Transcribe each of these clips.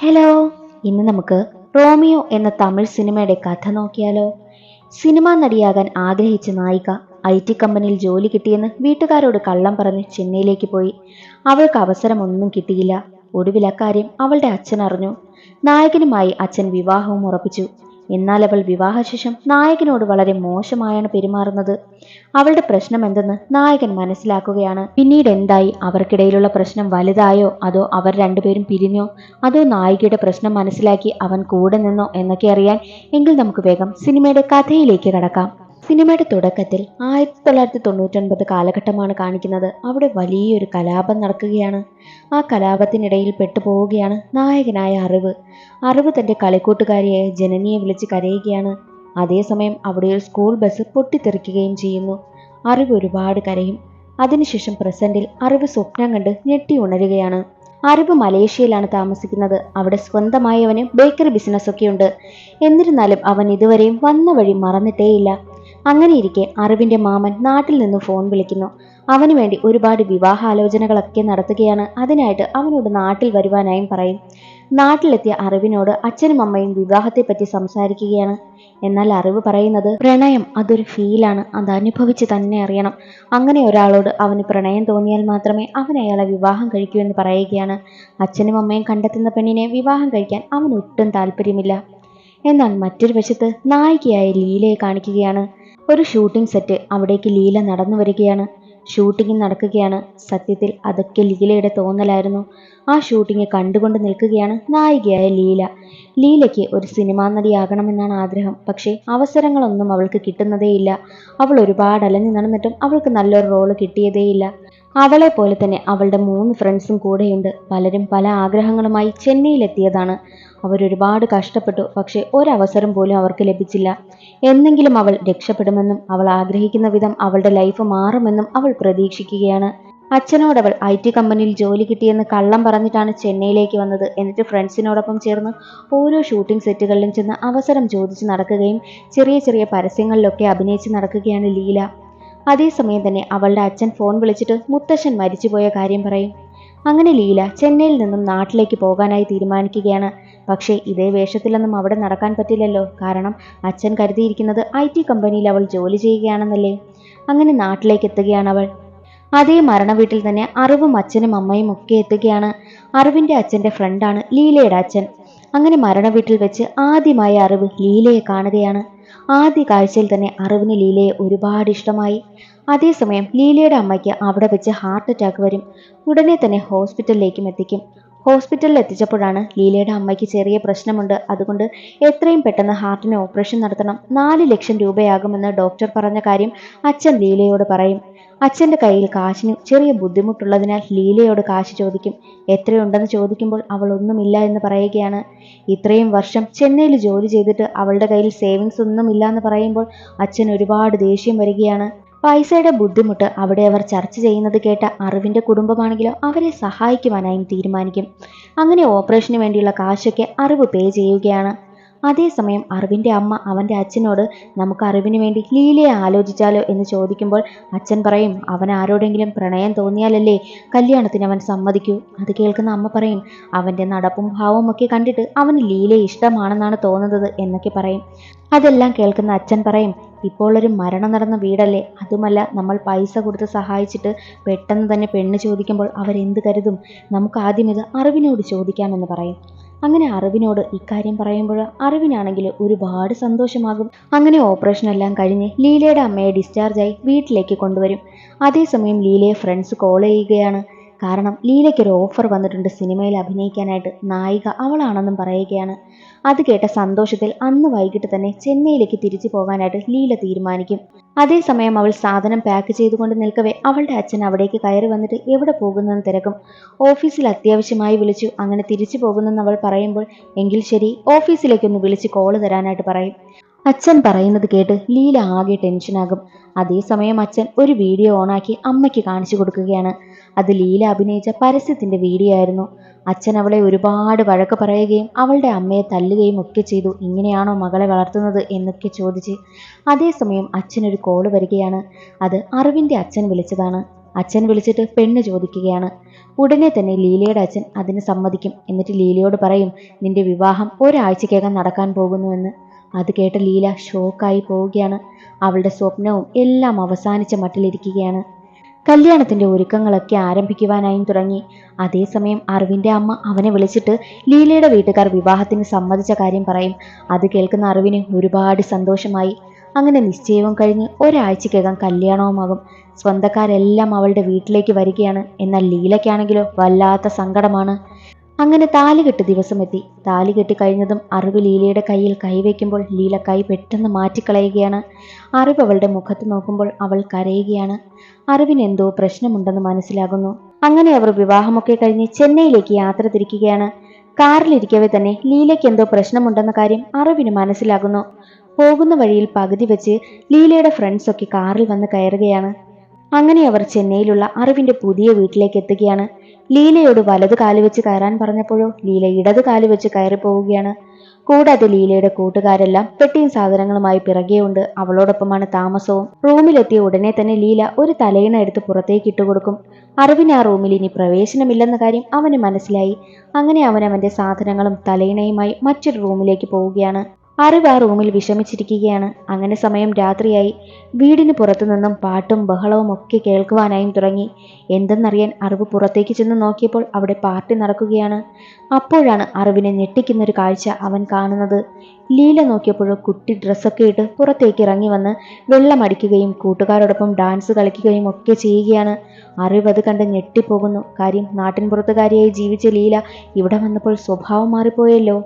Hello ഇന്ന് നമുക്ക് Romeo എന്ന തമിഴ് സിനിമയുടെ കഥ നോക്കിയാലോ. സിനിമാ നടിയാകാൻ ആഗ്രഹിച്ച നായിക ഐ ടി കമ്പനിയിൽ ജോലി കിട്ടിയെന്ന് വീട്ടുകാരോട് കള്ളം പറഞ്ഞ് ചെന്നൈയിലേക്ക് പോയി. അവൾക്ക് അവസരമൊന്നും കിട്ടിയില്ല. ഒടുവിൽ അക്കാര്യം അവളുടെ അച്ഛൻ അറിഞ്ഞു. നായകനുമായി അച്ഛൻ വിവാഹവും ഉറപ്പിച്ചു. എന്നാൽ അവൾ വിവാഹശേഷം നായകനോട് വളരെ മോശമായാണ് പെരുമാറുന്നത്. അവളുടെ പ്രശ്നം എന്തെന്ന് നായകൻ മനസ്സിലാക്കുകയാണ്. പിന്നീട് എന്തായി? അവർക്കിടയിലുള്ള പ്രശ്നം വലുതായോ? അതോ അവർ രണ്ടുപേരും പിരിഞ്ഞോ? അതോ നായികയുടെ പ്രശ്നം മനസ്സിലാക്കി അവൻ കൂടെ നിന്നോ എന്നൊക്കെ അറിയാൻ? എങ്കിൽ നമുക്ക് വേഗം സിനിമയുടെ കഥയിലേക്ക് കടക്കാം. സിനിമയുടെ തുടക്കത്തിൽ ആയിരത്തി തൊള്ളായിരത്തി തൊണ്ണൂറ്റൊൻപത് കാലഘട്ടമാണ് കാണിക്കുന്നത്. അവിടെ വലിയൊരു കലാപം നടക്കുകയാണ്. ആ കലാപത്തിനിടയിൽ പെട്ടുപോവുകയാണ് നായകനായ അറിവ്. അറിവ് തന്റെ കളിക്കൂട്ടുകാരിയെ ജനനിയെ വിളിച്ച് കരയുകയാണ്. അതേസമയം അവിടെ ഒരു സ്കൂൾ ബസ് പൊട്ടിത്തെറിക്കുകയും ചെയ്യുന്നു. അറിവ് ഒരുപാട് കരയും. അതിനുശേഷം പ്രസന്റിൽ അറിവ് സ്വപ്നം കണ്ട് ഞെട്ടി ഉണരുകയാണ്. അറിവ് മലേഷ്യയിലാണ് താമസിക്കുന്നത്. അവിടെ സ്വന്തമായി അവന് ബേക്കറി ബിസിനസ് ഒക്കെ ഉണ്ട് എന്നിരുന്നാലും അവൻ ഇതുവരെയും വന്ന വഴി മറന്നിട്ടേയില്ല. അങ്ങനെയിരിക്കെ അറിവിന്റെ മാമൻ നാട്ടിൽ നിന്ന് ഫോൺ വിളിക്കുന്നു. അവന് വേണ്ടി ഒരുപാട് വിവാഹാലോചനകളൊക്കെ നടത്തുകയാണ്. അതിനായിട്ട് അവനോട് നാട്ടിൽ വരുവാനായും പറയും. നാട്ടിലെത്തിയ അറിവിനോട് അച്ഛനും അമ്മയും വിവാഹത്തെപ്പറ്റി സംസാരിക്കുകയാണ്. എന്നാൽ അറിവ് പറയുന്നത് പ്രണയം അതൊരു ഫീലാണ്. അത് അനുഭവിച്ച് തന്നെ അറിയണം. അങ്ങനെ ഒരാളോട് അവന് പ്രണയം തോന്നിയാൽ മാത്രമേ അവൻ അയാളെ വിവാഹം കഴിക്കൂ എന്ന് പറയുകയാണ്. അച്ഛനും അമ്മയും കണ്ടെത്തുന്ന പെണ്ണിനെ വിവാഹം കഴിക്കാൻ അവന് ഒട്ടും താല്പര്യമില്ല. എന്നാൽ മറ്റൊരു വശത്ത് നായികയായ ലീലയെ കാണിക്കുകയാണ്. ഒരു ഷൂട്ടിംഗ് സെറ്റ് അവിടേക്ക് ലീല നടന്നു വരികയാണ്. ഷൂട്ടിംഗ് നടക്കുകയാണ്. സത്യത്തിൽ അതൊക്കെ ലീലയുടെ തോന്നലായിരുന്നു. ആ ഷൂട്ടിംഗ് കണ്ടുകൊണ്ട് നിൽക്കുകയാണ് നായികയായ ലീല. ലീലയ്ക്ക് ഒരു സിനിമാ നടിയാകണമെന്നാണ് ആഗ്രഹം. പക്ഷേ അവസരങ്ങളൊന്നും അവൾക്ക് കിട്ടുന്നതേയില്ല. അവൾ ഒരുപാട് അലഞ്ഞു നടന്നിട്ടും അവൾക്ക് നല്ലൊരു റോൾ കിട്ടിയതേയില്ല. അവളെ പോലെ തന്നെ അവളുടെ മൂന്ന് ഫ്രണ്ട്സും കൂടെയുണ്ട്. പലരും പല ആഗ്രഹങ്ങളുമായി ചെന്നൈയിലെത്തിയതാണ്. അവരൊരുപാട് കഷ്ടപ്പെട്ടു. പക്ഷെ ഒരവസരം പോലും അവർക്ക് ലഭിച്ചില്ല. എന്നെങ്കിലും അവൾ രക്ഷപ്പെടുമെന്നും അവൾ ആഗ്രഹിക്കുന്ന വിധം അവളുടെ ലൈഫ് മാറുമെന്നും അവൾ പ്രതീക്ഷിക്കുകയാണ്. അച്ഛനോടവൾ ഐ ടി കമ്പനിയിൽ ജോലി കിട്ടിയെന്ന് കള്ളം പറഞ്ഞിട്ടാണ് ചെന്നൈയിലേക്ക് വന്നത്. എന്നിട്ട് ഫ്രണ്ട്സിനോടൊപ്പം ചേർന്ന് ഓരോ ഷൂട്ടിംഗ് സെറ്റുകളിലും ചെന്ന് അവസരം ചോദിച്ച് നടക്കുകയും ചെറിയ ചെറിയ പരസ്യങ്ങളിലൊക്കെ അഭിനയിച്ച് നടക്കുകയാണ് ലീല. അതേസമയം തന്നെ അവളുടെ അച്ഛൻ ഫോൺ വിളിച്ചിട്ട് മുത്തശ്ശൻ മരിച്ചുപോയ കാര്യം പറയും. അങ്ങനെ ലീല ചെന്നൈയിൽ നിന്നും നാട്ടിലേക്ക് പോകാനായി തീരുമാനിക്കുകയാണ്. പക്ഷേ ഇതേ വേഷത്തിലൊന്നും അവിടെ നടക്കാൻ പറ്റില്ലല്ലോ. കാരണം അച്ഛൻ കരുതിയിരിക്കുന്നത് ഐ ടി കമ്പനിയിൽ അവൾ ജോലി ചെയ്യുകയാണെന്നല്ലേ. അങ്ങനെ നാട്ടിലേക്ക് എത്തുകയാണ് അവൾ. അതേ മരണ വീട്ടിൽ തന്നെ അറിവും അച്ഛനും അമ്മയും ഒക്കെ എത്തുകയാണ്. അറിവിന്റെ അച്ഛന്റെ ഫ്രണ്ടാണ് ലീലയുടെ അച്ഛൻ. അങ്ങനെ മരണ വീട്ടിൽ വെച്ച് ആദ്യമായി അറിവ് ലീലയെ കാണുകയാണ്. ആദ്യ കാഴ്ചയിൽ തന്നെ അറിവിന് ലീലയെ ഒരുപാട് ഇഷ്ടമായി. അതേസമയം ലീലയുടെ അമ്മയ്ക്ക് അവിടെ വെച്ച് ഹാർട്ട് അറ്റാക്ക് വരും. ഉടനെ തന്നെ ഹോസ്പിറ്റലിലേക്കും എത്തിക്കും. ഹോസ്പിറ്റലിൽ എത്തിച്ചപ്പോഴാണ് ലീലയുടെ അമ്മയ്ക്ക് ചെറിയ പ്രശ്നമുണ്ട്. അതുകൊണ്ട് എത്രയും പെട്ടെന്ന് ഹാർട്ടിന് ഓപ്പറേഷൻ നടത്തണം. നാല് ലക്ഷം രൂപയാകുമെന്ന് ഡോക്ടർ പറഞ്ഞ കാര്യം അച്ഛൻ ലീലയോട് പറയും. അച്ഛന്റെ കയ്യിൽ കാശിന് ചെറിയ ബുദ്ധിമുട്ടുള്ളതിനാൽ ലീലയോട് കാശ് ചോദിക്കും. എത്രയുണ്ടെന്ന് ചോദിക്കുമ്പോൾ അവൾ ഒന്നുമില്ല എന്ന് പറയുകയാണ്. ഇത്രയും വർഷം ചെന്നൈയിൽ ജോലി ചെയ്തിട്ട് അവളുടെ കയ്യിൽ സേവിങ്സ് ഒന്നുമില്ല എന്ന് പറയുമ്പോൾ അച്ഛൻ ഒരുപാട് ദേഷ്യം വരികയാണ്. പൈസയുടെ ബുദ്ധിമുട്ട് അവിടെ അവർ ചർച്ച ചെയ്യുന്നത് കേട്ട അറിവിന്റെ കുടുംബമാണെങ്കിലോ അവരെ സഹായിക്കുവാനായും തീരുമാനിക്കും. അങ്ങനെ ഓപ്പറേഷന് വേണ്ടിയുള്ള കാശൊക്കെ അറിവ് പേ ചെയ്യുകയാണ്. അതേസമയം അറിവിന്റെ അമ്മ അവന്റെ അച്ഛനോട് നമുക്ക് അറിവിന് വേണ്ടി ലീലയെ ആലോചിച്ചാലോ? എന്ന് ചോദിക്കുമ്പോൾ അച്ഛൻ പറയും അവൻ ആരോടെങ്കിലും പ്രണയം തോന്നിയാലല്ലേ കല്യാണത്തിന് അവൻ സമ്മതിക്കൂ? അത് കേൾക്കുന്ന അമ്മ പറയും അവന്റെ നടപ്പും ഭാവവും ഒക്കെ കണ്ടിട്ട് അവന് ലീലയെ ഇഷ്ടമാണെന്നാണ് തോന്നുന്നത് എന്നൊക്കെ പറയും. അതെല്ലാം കേൾക്കുന്ന അച്ഛൻ പറയും ഇപ്പോൾ ഒരു മരണം നടന്ന വീടല്ലേ? അതുമല്ല നമ്മൾ പൈസ കൊടുത്ത് സഹായിച്ചിട്ട് പെട്ടെന്ന് തന്നെ പെണ്ണ് ചോദിക്കുമ്പോൾ അവരെന്ത് കരുതും? നമുക്ക് ആദ്യം ഇത് അറിവിനോട് ചോദിക്കാമെന്ന് പറയും. അങ്ങനെ അറിവിനോട് ഇക്കാര്യം പറയുമ്പോൾ അറിവിനാണെങ്കിൽ ഒരുപാട് സന്തോഷമാകും. അങ്ങനെ ഓപ്പറേഷൻ എല്ലാം കഴിഞ്ഞ് ലീലയുടെ അമ്മയെ ഡിസ്ചാർജായി വീട്ടിലേക്ക് കൊണ്ടുവരും. അതേസമയം ലീലയെ ഫ്രണ്ട്സ് കോൾ ചെയ്യുകയാണ്. കാരണം ലീലയ്ക്ക് ഒരു ഓഫർ വന്നിട്ടുണ്ട് സിനിമയിൽ അഭിനയിക്കാനായിട്ട്. നായിക അവളാണെന്നും പറയുകയാണ്. അത് കേട്ട സന്തോഷത്തിൽ അന്ന് വൈകിട്ട് തന്നെ ചെന്നൈയിലേക്ക് തിരിച്ചു പോകാനായിട്ട് ലീല തീരുമാനിക്കും. അതേസമയം അവൾ സാധനം പാക്ക് ചെയ്തുകൊണ്ട് നിൽക്കവേ അവളുടെ അച്ഛൻ അവിടേക്ക് കയറി വന്നിട്ട് എവിടെ പോകുന്നെന്ന് തിരക്കും. ഓഫീസിൽ അത്യാവശ്യമായി വിളിച്ചു. അങ്ങനെ തിരിച്ചു പോകുന്നെന്ന് അവൾ പറയുമ്പോൾ എങ്കിൽ ശരി ഓഫീസിലേക്കൊന്ന് വിളിച്ച് കോൾ തരാനായിട്ട് പറയും. അച്ഛൻ പറയുന്നത് കേട്ട് ലീല ആകെ ടെൻഷനാകും അതേസമയം അച്ഛൻ ഒരു വീഡിയോ ഓണാക്കി അമ്മയ്ക്ക് കാണിച്ചു കൊടുക്കുകയാണ്. അത് ലീല അഭിനയിച്ച പരസ്യത്തിന്റെ വീഡിയോ ആയിരുന്നു അച്ഛൻ അവളെ ഒരുപാട് വഴക്ക് പറയുകയും അവളുടെ അമ്മയെ തല്ലുകയും ഒക്കെ ചെയ്തു. ഇങ്ങനെയാണോ മകളെ വളർത്തുന്നത് എന്നൊക്കെ ചോദിച്ച് അതേസമയം അച്ഛനൊരു കോൾ വരികയാണ്. അത് അറിവിന്റെ അച്ഛൻ വിളിച്ചതാണ്. അച്ഛൻ വിളിച്ചിട്ട് പെണ്ണ് ചോദിക്കുകയാണ്. ഉടനെ തന്നെ ലീലയുടെ അച്ഛൻ അതിന് സമ്മതിക്കും. എന്നിട്ട് ലീലയോട് പറയും നിന്റെ വിവാഹം ഒരാഴ്ചക്കകം നടക്കാൻ പോകുന്നുവെന്ന് അത് കേട്ട ലീല ഷോക്കായി പോവുകയാണ്. അവളുടെ സ്വപ്നവും എല്ലാം അവസാനിച്ച മട്ടിലിരിക്കുകയാണ്. കല്യാണത്തിന്റെ ഒരുക്കങ്ങളൊക്കെ ആരംഭിക്കുവാനായും തുടങ്ങി. അതേസമയം അറിവിന്റെ അമ്മ അവനെ വിളിച്ചിട്ട് ലീലയുടെ വീട്ടുകാർ വിവാഹത്തിന് സമ്മതിച്ച കാര്യം പറയും. അത് കേൾക്കുന്ന അറിവിന് ഒരുപാട് സന്തോഷമായി. അങ്ങനെ നിശ്ചയവും കഴിഞ്ഞ് ഒരാഴ്ചക്കകം കല്യാണവുമാകും. സ്വന്തക്കാരെല്ലാം അവളുടെ വീട്ടിലേക്ക് വരികയാണ്. എന്നാൽ ലീലയ്ക്കാണെങ്കിലോ വല്ലാത്ത സങ്കടമാണ്. അങ്ങനെ താലികെട്ട് ദിവസമെത്തി. താലികെട്ടി കഴിഞ്ഞതും അറിവ് ലീലയുടെ കയ്യിൽ കൈവയ്ക്കുമ്പോൾ ലീല കൈ പെട്ടെന്ന് മാറ്റിക്കളയുകയാണ്. അറിവ് അവളുടെ മുഖത്ത് നോക്കുമ്പോൾ അവൾ കരയുകയാണ്. അറിവിന് എന്തോ പ്രശ്നമുണ്ടെന്ന് മനസ്സിലാകുന്നു. അങ്ങനെ അവർ വിവാഹമൊക്കെ കഴിഞ്ഞ് ചെന്നൈയിലേക്ക് യാത്ര തിരിക്കുകയാണ്. കാറിലിരിക്കവേ തന്നെ ലീലയ്ക്ക് എന്തോ പ്രശ്നമുണ്ടെന്ന കാര്യം അറിവിന് മനസ്സിലാകുന്നു. പോകുന്ന വഴിയിൽ പകുതി വെച്ച് ലീലയുടെ ഫ്രണ്ട്സൊക്കെ കാറിൽ വന്ന് കയറുകയാണ്. അങ്ങനെ അവർ ചെന്നൈയിലുള്ള അറിവിന്റെ പുതിയ വീട്ടിലേക്ക് എത്തുകയാണ്. ലീലയോട് വലത് കാൽ വെച്ച് കയറാൻ പറഞ്ഞപ്പോഴോ ലീല ഇടത് കാൽ വെച്ച് കയറി പോവുകയാണ്. കൂടാതെ ലീലയുടെ കൂട്ടുകാരെല്ലാം പെട്ടിയും സാധനങ്ങളുമായി പിറകെയുണ്ട് അവളോടൊപ്പമാണ് താമസവും. റൂമിലെത്തിയ ഉടനെ തന്നെ ലീല ഒരു തലയിണ എടുത്ത് പുറത്തേക്ക് ഇട്ടുകൊടുക്കും അറിവിന് ആ റൂമിൽ ഇനി പ്രവേശനമില്ലെന്ന കാര്യം അവന് മനസ്സിലായി. അങ്ങനെ അവൻ അവന്റെ സാധനങ്ങളും തലയിണയുമായി മറ്റൊരു റൂമിലേക്ക് പോവുകയാണ്. അറിവ് ആ റൂമിൽ വിഷമിച്ചിരിക്കുകയാണ്. അങ്ങനെ സമയം രാത്രിയായി. വീടിന് പുറത്തുനിന്നും പാട്ടും ബഹളവും ഒക്കെ കേൾക്കുവാനായും തുടങ്ങി. എന്തെന്നറിയാൻ അറിവ് പുറത്തേക്ക് ചെന്ന് നോക്കിയപ്പോൾ അവിടെ പാർട്ടി നടക്കുകയാണ്. അപ്പോഴാണ് അറിവിനെ ഞെട്ടിക്കുന്നൊരു കാഴ്ച അവൻ കാണുന്നത്. ലീല നോക്കിയപ്പോഴോ കുട്ടി ഡ്രസ്സൊക്കെ ഇട്ട് പുറത്തേക്ക് ഇറങ്ങി വന്ന് വെള്ളമടിക്കുകയും കൂട്ടുകാരോടൊപ്പം ഡാൻസ് കളിക്കുകയും ഒക്കെ ചെയ്യുകയാണ്. അറിവ് അത് കണ്ട് ഞെട്ടിപ്പോകുന്നു. കാര്യം നാട്ടിൻപുറത്തുകാരിയായി ജീവിച്ച ലീല ഇവിടെ വന്നപ്പോൾ സ്വഭാവം മാറിപ്പോയല്ലോ.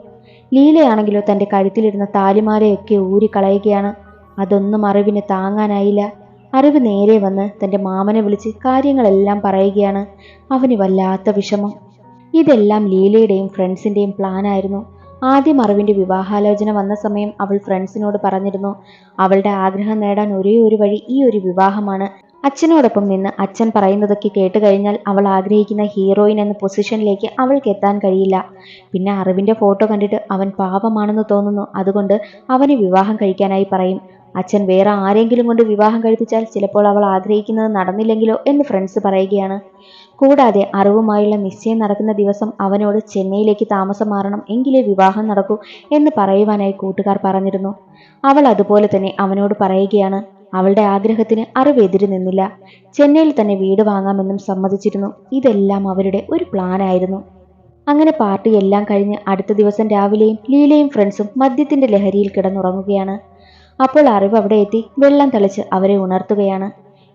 ലീലയാണെങ്കിലോ തന്റെ കഴുത്തിലിരുന്ന താലിമാലയൊക്കെ ഊരിക്കളയുകയാണ്. അതൊന്നും അറിവിന് താങ്ങാനായില്ല. അറിവ് നേരെ വന്ന് തന്റെ മാമനെ വിളിച്ച് കാര്യങ്ങളെല്ലാം പറയുകയാണ്. അവന് വല്ലാത്ത വിഷമം. ഇതെല്ലാം ലീലയുടെയും ഫ്രണ്ട്സിന്റെയും പ്ലാനായിരുന്നു ആദ്യം അറിവിന്റെ വിവാഹാലോചന വന്ന സമയം അവൾ ഫ്രണ്ട്സിനോട് പറഞ്ഞിരുന്നു അവളുടെ ആഗ്രഹം നേടാൻ ഒരേ ഒരു വഴി ഈ ഒരു വിവാഹമാണ്. അച്ഛനോടൊപ്പം നിന്ന് അച്ഛൻ പറയുന്നതൊക്കെ കേട്ട് കഴിഞ്ഞാൽ അവൾ ആഗ്രഹിക്കുന്ന ഹീറോയിൻ എന്ന പൊസിഷനിലേക്ക് അവൾക്ക് എത്താൻ കഴിയില്ല. പിന്നെ അറിവിന്റെ ഫോട്ടോ കണ്ടിട്ട് അവൻ പാപമാണെന്ന് തോന്നുന്നു. അതുകൊണ്ട് അവനെ വിവാഹം കഴിക്കാനായി പറയും. അച്ഛൻ വേറെ ആരെങ്കിലും കൊണ്ട് വിവാഹം കഴിപ്പിച്ചാൽ ചിലപ്പോൾ അവൾ ആഗ്രഹിക്കുന്നത് നടന്നില്ലെങ്കിലോ എന്ന് ഫ്രണ്ട്സ് പറയുകയാണ്. കൂടാതെ അറിവുമായുള്ള നിശ്ചയം നടക്കുന്ന ദിവസം അവനോട് ചെന്നൈയിലേക്ക് താമസം മാറണം എങ്കിലേ വിവാഹം നടക്കൂ എന്ന് പറയുവാനായി കൂട്ടുകാർ പറഞ്ഞിരുന്നു. അവൾ അതുപോലെ തന്നെ അവനോട് പറയുകയാണ്. അവളുടെ ആഗ്രഹത്തിന് അറിവ് എതിര് നിന്നില്ല. ചെന്നൈയിൽ തന്നെ വീട് വാങ്ങാമെന്നും സമ്മതിച്ചിരുന്നു. ഇതെല്ലാം അവരുടെ ഒരു പ്ലാനായിരുന്നു അങ്ങനെ പാർട്ടി എല്ലാം കഴിഞ്ഞ് അടുത്ത ദിവസം രാവിലെയും ലീലയും ഫ്രണ്ട്സും മദ്യത്തിന്റെ ലഹരിയിൽ കിടന്നുറങ്ങുകയാണ്. അപ്പോൾ അറിവ് അവിടെ എത്തി വെള്ളം തളിച്ച് അവരെ ഉണർത്തുകയാണ്.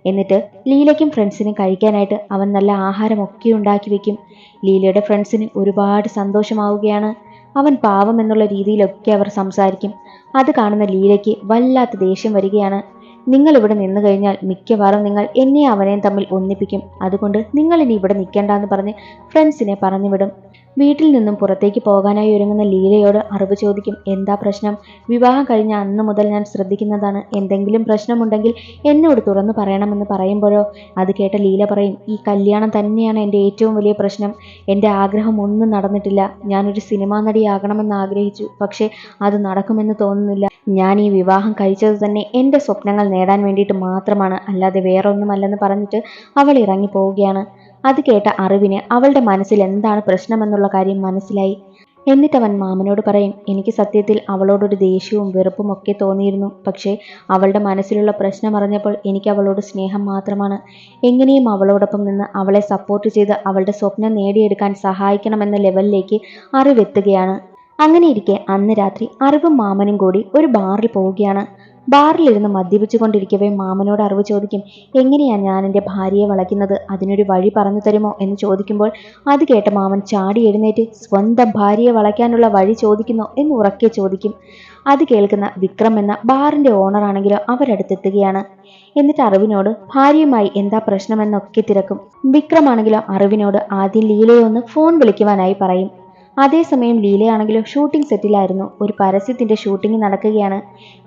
എന്നിട്ട് ലീലയ്ക്കും ഫ്രണ്ട്സിനും കഴിക്കാനായിട്ട് അവൻ നല്ല ആഹാരമൊക്കെ ഉണ്ടാക്കി വെക്കും. ലീലയുടെ ഫ്രണ്ട്സിന് ഒരുപാട് സന്തോഷമാവുകയാണ്. അവൻ പാവം എന്നുള്ള രീതിയിലൊക്കെ അവർ സംസാരിക്കും. അത് കാണുന്ന ലീലയ്ക്ക് വല്ലാത്ത ദേഷ്യം വരികയാണ്. നിങ്ങൾ ഇവിടെ നിന്നു കഴിഞ്ഞാൽ മിക്കവാറും നിങ്ങൾ എന്നെ അവനെയും തമ്മിൽ ഒന്നിപ്പിക്കും. അതുകൊണ്ട് നിങ്ങൾ ഇനി ഇവിടെ നിൽക്കേണ്ടെന്ന് പറഞ്ഞ് ഫ്രണ്ട്സിനെ പറഞ്ഞുവിടും. വീട്ടിൽ നിന്നും പുറത്തേക്ക് പോകാനായി ഒരുങ്ങുന്ന ലീലയോട് അറിവ് ചോദിക്കും എന്താ പ്രശ്നം? വിവാഹം കഴിഞ്ഞ അന്ന് മുതൽ ഞാൻ ശ്രദ്ധിക്കുന്നതാണ്. എന്തെങ്കിലും പ്രശ്നമുണ്ടെങ്കിൽ എന്നോട് തുറന്നു പറയണമെന്ന് പറയുമ്പോഴോ? അത് കേട്ട ലീല പറയും ഈ കല്യാണം തന്നെയാണ് എന്റെ ഏറ്റവും വലിയ പ്രശ്നം. എന്റെ ആഗ്രഹം ഒന്നും നടന്നിട്ടില്ല. ഞാനൊരു സിനിമാ നടിയാകണമെന്ന് ആഗ്രഹിച്ചു. പക്ഷേ അത് നടക്കുമെന്ന് തോന്നുന്നില്ല. ഞാൻ ഈ വിവാഹം കഴിച്ചത് തന്നെ എന്റെ സ്വപ്നങ്ങൾ നേടാൻ വേണ്ടിയിട്ട് മാത്രമാണ്. അല്ലാതെ വേറൊന്നുമല്ലെന്ന് പറഞ്ഞിട്ട് അവൾ ഇറങ്ങി പോവുകയാണ് അത് കേട്ട അറിവിന് അവളുടെ മനസ്സിൽ എന്താണ് പ്രശ്നമെന്നുള്ള കാര്യം മനസ്സിലായി. എന്നിട്ട് അവൻ മാമനോട് പറയും എനിക്ക് സത്യത്തിൽ അവളോടൊരു ദേഷ്യവും വെറുപ്പും ഒക്കെ തോന്നിയിരുന്നു. പക്ഷേ അവളുടെ മനസ്സിലുള്ള പ്രശ്നം അറിഞ്ഞപ്പോൾ എനിക്ക് അവളോട് സ്നേഹം മാത്രമാണ്. എങ്ങനെയും അവളോടൊപ്പം നിന്ന് അവളെ സപ്പോർട്ട് ചെയ്ത് അവളുടെ സ്വപ്നം നേടിയെടുക്കാൻ സഹായിക്കണമെന്ന ലെവലിലേക്ക് അറിവെത്തുകയാണ്. അങ്ങനെയിരിക്കെ അന്ന് രാത്രി അറിവും മാമനും കൂടി ഒരു ബാറിൽ പോവുകയാണ്. ബാറിലിരുന്ന് മദ്യപിച്ചുകൊണ്ടിരിക്കവേ മാമനോട് അറിവ് ചോദിക്കും എങ്ങനെയാണ് ഞാൻ എന്റെ ഭാര്യയെ വളയ്ക്കുന്നത്? അതിനൊരു വഴി പറഞ്ഞു തരുമോ? എന്ന് ചോദിക്കുമ്പോൾ അത് കേട്ട മാമൻ ചാടി എഴുന്നേറ്റ് സ്വന്തം ഭാര്യയെ വളയ്ക്കാനുള്ള വഴി ചോദിക്കുന്നു എന്ന് ഉറക്കെ ചോദിക്കും. അത് കേൾക്കുന്ന വിക്രം എന്ന ബാറിന്റെ ഓണറാണെങ്കിലോ അവരടുത്തെത്തുകയാണ്. എന്നിട്ട് അറിവിനോട് ഭാര്യയുമായി എന്താ പ്രശ്നമെന്നൊക്കെ തിരക്കും. വിക്രമാണെങ്കിലോ അറിവിനോട് ആദ്യം ലീലയെ ഒന്ന് ഫോൺ വിളിക്കുവാനായി പറയും. അതേസമയം ലീലയാണെങ്കിലോ ഷൂട്ടിംഗ് സെറ്റിലായിരുന്നു ഒരു പരസ്യത്തിന്റെ ഷൂട്ടിംഗ് നടക്കുകയാണ്.